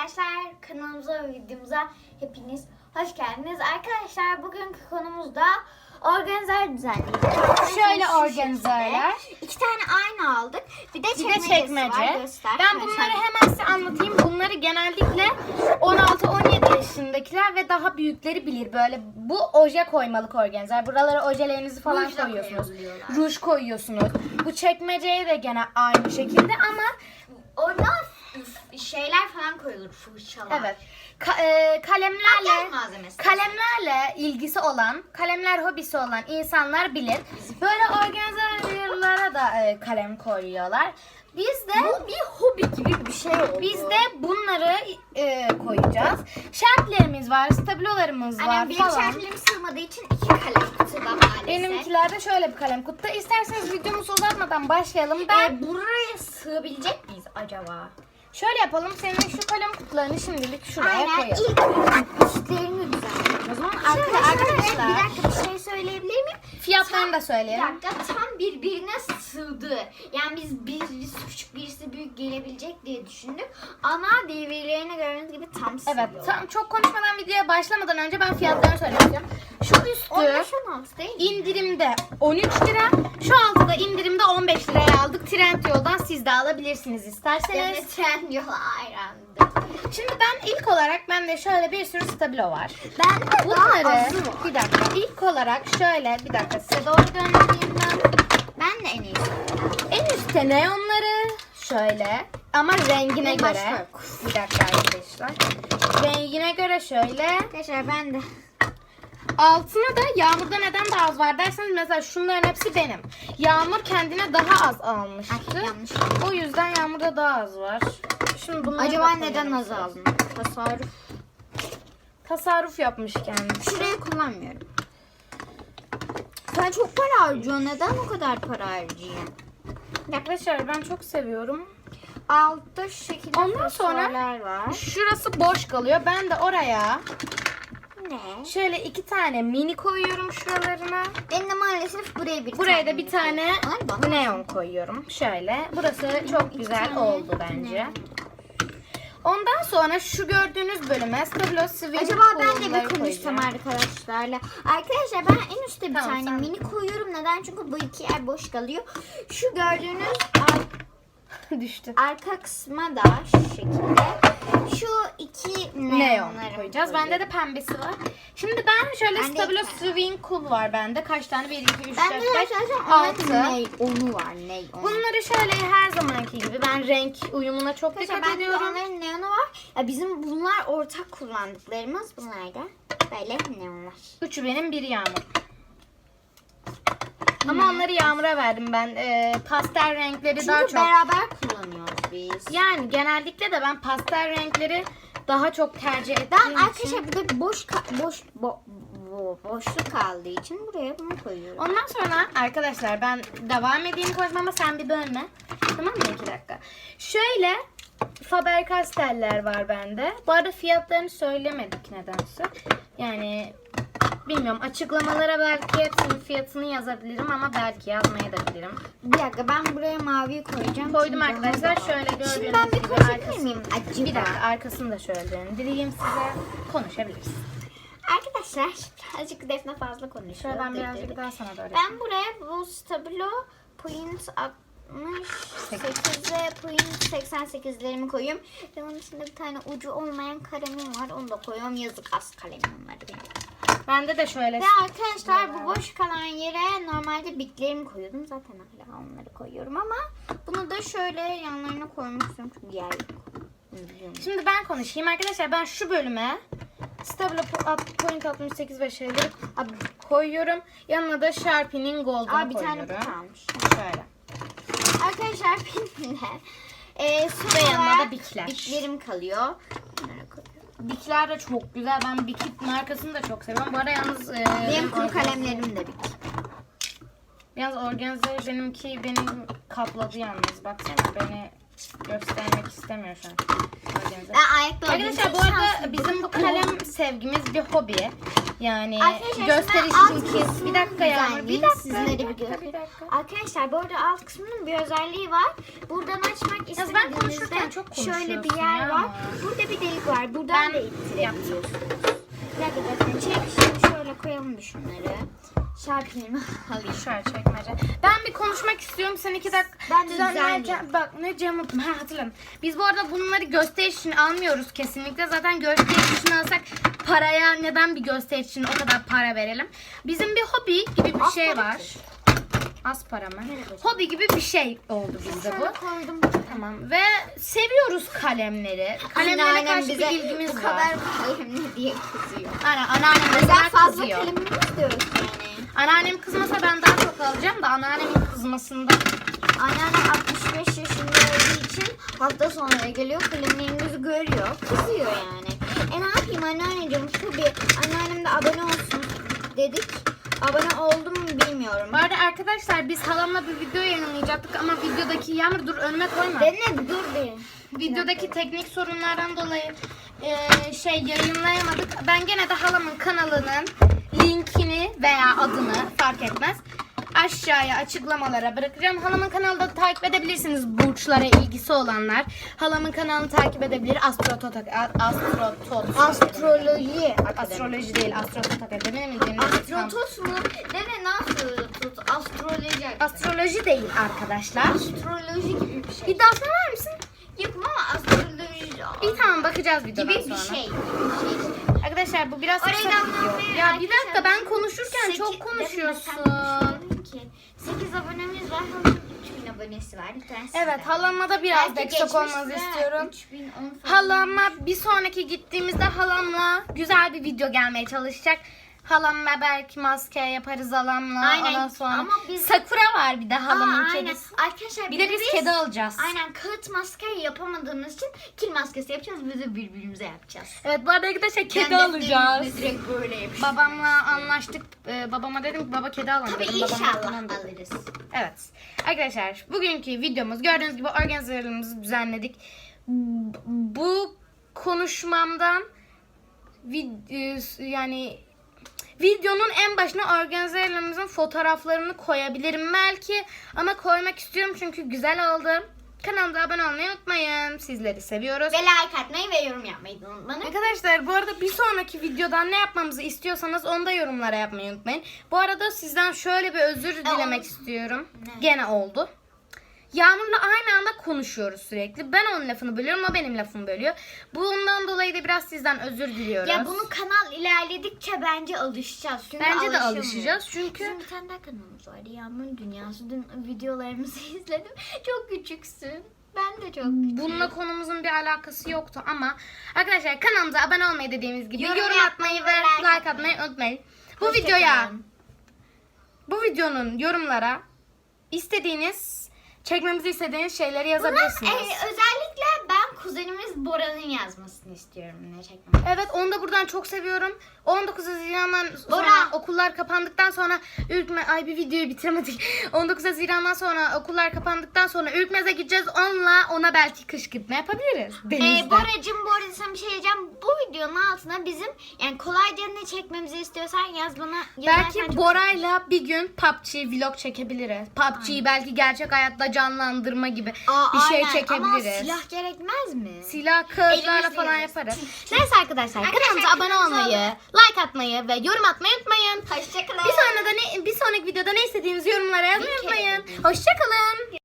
arkadaşlar kanalımıza ve videomuza hepiniz hoş geldiniz. Arkadaşlar bugünkü konumuzda organizer düzenleyeceğiz. Şöyle Şu organizerler. şekilde. İki tane aynı aldık. Bir de Bir çekmecesi de çekmece. var. Göster. Ben bunları hemen size anlatayım. Bunları genellikle 16-17 yaşındakiler ve daha büyükleri bilir. Böyle bu oje koymalık organizer. Buralara ojelerinizi falan Ruj da koyuyorsunuz. koyabiliyorlar. Ruj koyuyorsunuz. Bu çekmeceye de gene aynı şekilde ama Orada f- şeyler falan koyulur. Fırçalar. evet ka- e, kalemlerle Makyaj malzemesi. kalemlerle ilgisi olan, kalemler hobisi olan insanlar bilir. Böyle organizerlara da e, kalem koyuyorlar. Biz de Bu bir hobi gibi bir şey oldu. Biz de bunları e, koyacağız. Şartlarımız var, stabilolarımız var Annem benim falan. şartlarım sığmadığı için iki kalem kutuda maalesef. Benimkilerde şöyle bir kalem kutu. İsterseniz videomuzu uzatmadan başlayalım. Ben Ee, buraya sığabilecek miyiz acaba? Şöyle yapalım. Senin şu kalem kutularını şimdilik şuraya Aynen koyalım. ilk üstlerini düzenleyelim. O zaman Arkadaşlar, arkadaşlar bir dakika bir şey söyleyebilir miyim? Fiyatlarını da Bir söyleyelim. dakika tam birbirine sığdı. Yani biz birisi küçük birisi büyük gelebilecek diye düşündük. Ama DVD'lerine gördüğünüz gibi tam sığıyor. Evet, tam çok konuşmadan videoya başlamadan önce ben fiyatlarını istiyorum. Şu üstü 15-16 değil mi? indirimde 13 lira. Şu altı da indirimde 15 liraya aldık. Trendyol'dan siz de alabilirsiniz isterseniz. Yani trend yola hayrandı. Şimdi ben ilk olarak bende şöyle bir sürü stabilo var. Ben de Bunları daha azı var. bir dakika ilk olarak şöyle bir dakika size doğru döndüreyim ben. Ben de en iyisi. En üstte neonları şöyle ama rengine En göre. başta yok. Bir dakika arkadaşlar. Rengine göre şöyle. Arkadaşlar ben de. Altına da yağmurda neden daha az var derseniz mesela şunların hepsi benim. Yağmur kendine daha az almıştı. Ay, yanlış. O yüzden yağmurda daha az var. Şimdi bunları Acaba neden az aldın? Tasarruf. Tasarruf yapmış kendisi. Şurayı kullanmıyorum. Sen çok para harcıyorsun. Neden o kadar para harcıyorsun? Arkadaşlar ben çok seviyorum. Altta şu şekilde Ondan sonra- var. Şurası boş kalıyor. Ben de oraya Ne? şöyle iki tane mini koyuyorum şuralarına. Ben de maalesef buraya bir Buraya da bir tane neon koyuyorum. Şöyle. Burası çok güzel oldu bence. neon. Ondan sonra şu gördüğünüz bölüme Stabilo Swing Acaba ben de bir konuşsam koyacağım. arkadaşlarla. Arkadaşlar ben en üstte bir Tamam, tane sen- mini koyuyorum. Neden? Çünkü bu iki yer boş kalıyor. Şu gördüğünüz ar- Düştü. arka kısma da şu şekilde şu Neon neonları koyacağız. Bende de pembesi var. Şimdi ben şöyle Bende Stabilo iki tane. Swing Cool var bende. Kaç tane? 1, 2, 3, Ben 4, de 5, arkadaşlar 6. onların ney onu var ney onu. Bunları şöyle her zamanki gibi ben renk uyumuna çok Arkadaşlar dikkat bende de ediyorum. onların neonu var. Ya bizim bunlar ortak kullandıklarımız. Bunlar da böyle neonlar. Üçü benim, biri Yağmur. Ama onları Yağmur'a verdim ben. Ee, pastel renkleri daha Çünkü çok. beraber kullanıyoruz biz. Yani genellikle de ben pastel renkleri daha çok tercih ettiğim Ben arkadaşlar burada boş ka- boş bo- bo- boşluk kaldığı için buraya bunu koyuyorum. Ondan sonra arkadaşlar ben devam edeyim konuşmama sen bir bölme. Tamam mı? iki dakika. Şöyle Faber Castell'ler var bende. Bu arada fiyatlarını söylemedik nedense. Yani bilmiyorum açıklamalara belki hepsinin fiyatını yazabilirim ama belki yazmaya da bilirim. Bir dakika ben buraya maviyi koyacağım. Koydum Çünkü arkadaşlar şöyle gördüğünüz Şimdi ben bir gibi konuşabilir arkasını- miyim? Acaba. Bir dakika arkasını da şöyle döndüreyim size. Konuşabiliriz. Arkadaşlar birazcık Defne fazla konuşuyor. Şöyle ben Dur, birazcık dur. daha sana doğru. Ben buraya bu stabilo point 68 ve point 88'lerimi koyuyorum. Ve onun içinde bir tane ucu olmayan kalemim var. Onu da koyuyorum. Yazık az kalemim var benim. Bende de şöyle Ve arkadaşlar bu boş kalan yere normalde bitlerimi koyuyordum. Zaten hala onları koyuyorum ama bunu da şöyle yanlarına koymak istiyorum. Çünkü yer yok. Şimdi ben konuşayım arkadaşlar. Ben şu bölüme Stabilo Point 68 ve şeyleri koyuyorum. Yanına da Sharpie'nin Gold'unu Aa bir tane koyuyorum. kalmış. Şöyle. Arkadaşlar benim de e, son Ve yanına da bikler. bitlerim kalıyor. Bunları koyuyorum. Bikler de çok güzel. Ben Bikit markasını da çok seviyorum. Bu arada yalnız e, Benim kuru kalemlerim de bik. Yalnız organize benimki benim kapladı yalnız. Baksana beni göstermek istemiyor şu an. Organize. Ben ayakta Arkadaşlar bu arada bizim bu kalem sevgimiz bir hobi. Yani Arkadaşlar, gösteriş için kes. Bir dakika Yağmur. Bir dakika. sizlere bir bir dakika, göstereyim. bir dakika. Arkadaşlar bu arada alt kısmının bir özelliği var. Buradan açmak Yalnız istediğiniz ben konuşurken çok şöyle bir yer ya. var. Burada bir var. Buradan Ben da ittirebiliyorsunuz. Bir dakika çek. Şimdi şöyle koyalım bir şunları. Şarkıyımı alayım. Şöyle çekmece. Ben bir konuşmak istiyorum. Sen iki dakika Ben de düzenlerken-. Bak ne cam ha hatırladım. Biz bu arada bunları gösteriş için almıyoruz kesinlikle. Zaten gösteriş için alsak paraya neden bir gösteriş için o kadar para verelim? Bizim bir hobi gibi bir şey var. Az para mı? Hobi gibi bir şey oldu bizde bu. Koydum. Tamam ve seviyoruz kalemleri. Kalemlere karşı bir bize ilgimiz bu var. kadar kalemli diye kızıyor. Aynen anneannem Neden mesela fazla kızıyor. kalemimiz diyoruz yani. Anneannem kızmasa ben daha çok alacağım da anneannemin kızmasında. Anneannem 65 yaşında olduğu için hafta sonları geliyor kalemlerimizi görüyor. Kızıyor yani. E ne yapayım anneanneciğim tabii anneannem de abone olsun dedik. Abone oldum mu bilmiyorum. Bu arada arkadaşlar biz halamla bir video yayınlayacaktık ama videodaki Yağmur dur önüme koyma. Dene dur bir. Videodaki teknik sorunlardan dolayı e, şey yayınlayamadık. Ben gene de halamın kanalının linkini veya adını fark etmez aşağıya açıklamalara bırakacağım. Halamın kanalını da takip edebilirsiniz burçlara ilgisi olanlar. Halamın kanalını takip edebilir. Astrotot Astrotot Astroloji. Astroloji değil, Astrotot Akademi mi denir? Astrotot mu? Dene nasıl tut? Astroloji. Astroloji değil arkadaşlar. Astroloji gibi bir şey. İddiasını var mısın? Yok ama astroloji İyi tamam bakacağız videodan gibi bir sonra. şey. Bir şey. Arkadaşlar bu biraz kısa video. Ya bir dakika ben konuşurken çok konuşuyorsun. Sen konuşmadın ki. 8 abonemiz var. Halamın 3000 abonesi var. Tanesi Evet sizden. halamla da biraz Belki destek olmanızı geçmişte istiyorum. 3010 falan. Halamla bir sonraki gittiğimizde halamla güzel bir video gelmeye çalışacak. Halamla belki maske yaparız halamla. Aynen. Ondan sonra Ama biz- Sakura var bir de halamın Aa, aynen. kedisi. Arkadaşlar Bir de biz kedi alacağız. Aynen kağıt maske yapamadığımız için kil maskesi yapacağız. Biz de birbirimize yapacağız. Evet bu arada arkadaşlar kedi Ben alacağız. yüzüne Direkt böyle yapacağız. Babamla anlaştık. Ee, babama dedim ki baba kedi alalım Tabii dedim. İnşallah alırız. Evet. Arkadaşlar bugünkü videomuz gördüğünüz gibi organizörlerimizi düzenledik. Bu konuşmamdan e, yani videonun en başına organizörlerimizin fotoğraflarını koyabilirim belki ama koymak istiyorum çünkü güzel aldım. Kanalımıza abone olmayı unutmayın. Sizleri seviyoruz. Ve like atmayı ve yorum yapmayı da unutmayın. Arkadaşlar bu arada bir sonraki videodan ne yapmamızı istiyorsanız onu da yorumlara yapmayı unutmayın. Bu arada sizden şöyle bir özür dilemek oldu. istiyorum. Ne? Gene oldu. Yağmur'la aynı anda konuşuyoruz sürekli. Ben onun lafını bölüyorum, o benim lafımı bölüyor. Bundan dolayı da biraz sizden özür diliyoruz. Ya bunu kanal ilerledikçe bence alışacağız. Çünkü Bence de alışacağız çünkü Bizim bir tane daha kanalımız vardı. Yağmur'un Dünyası. Dün videolarımızı izledim. Çok küçüksün. Ben de çok küçüğüm. bununla konumuzun bir alakası yoktu ama arkadaşlar kanalımıza abone olmayı dediğimiz gibi yorum, Yorum atmayı ve like like atmayı unutmayın. Bu Hoşça videoya kalın. bu videonun yorumlara istediğiniz çekmemizi istediğiniz şeyleri yazabilirsiniz. Ee, özellikle ben kuzenimiz Bora'nın yazmasını istiyorum ne çekmem. Evet onu da buradan çok seviyorum. 19 Haziran'dan sonra Bora. okullar kapandıktan sonra ürkme ay bir videoyu bitiremedik. 19 Haziran'dan sonra okullar kapandıktan sonra ürkmeze gideceğiz. Onunla ona belki kışkırtma yapabiliriz. Denizde. Ee, Boracığım bu arada sana bir şey diyeceğim. Bu videonun altına bizim yani kolayca ne çekmemizi istiyorsan yaz bana. Belki çok Bora'yla bir gün PUBG vlog çekebiliriz. PUBG'yi belki gerçek hayatta canlandırma gibi Aa, bir şey aynen. çekebiliriz. Ama silah gerekmez mi? Silah kağıtlarla Elimizle falan yeriz. yaparız. Neyse arkadaşlar Arkadaşlar, kanalımıza abone kanalımıza olmayı, like atmayı ve yorum atmayı unutmayın. Hoşçakalın. Bir sonraki, ne, bir sonraki videoda ne istediğinizi yorumlara yazmayı unutmayın. Hoşçakalın.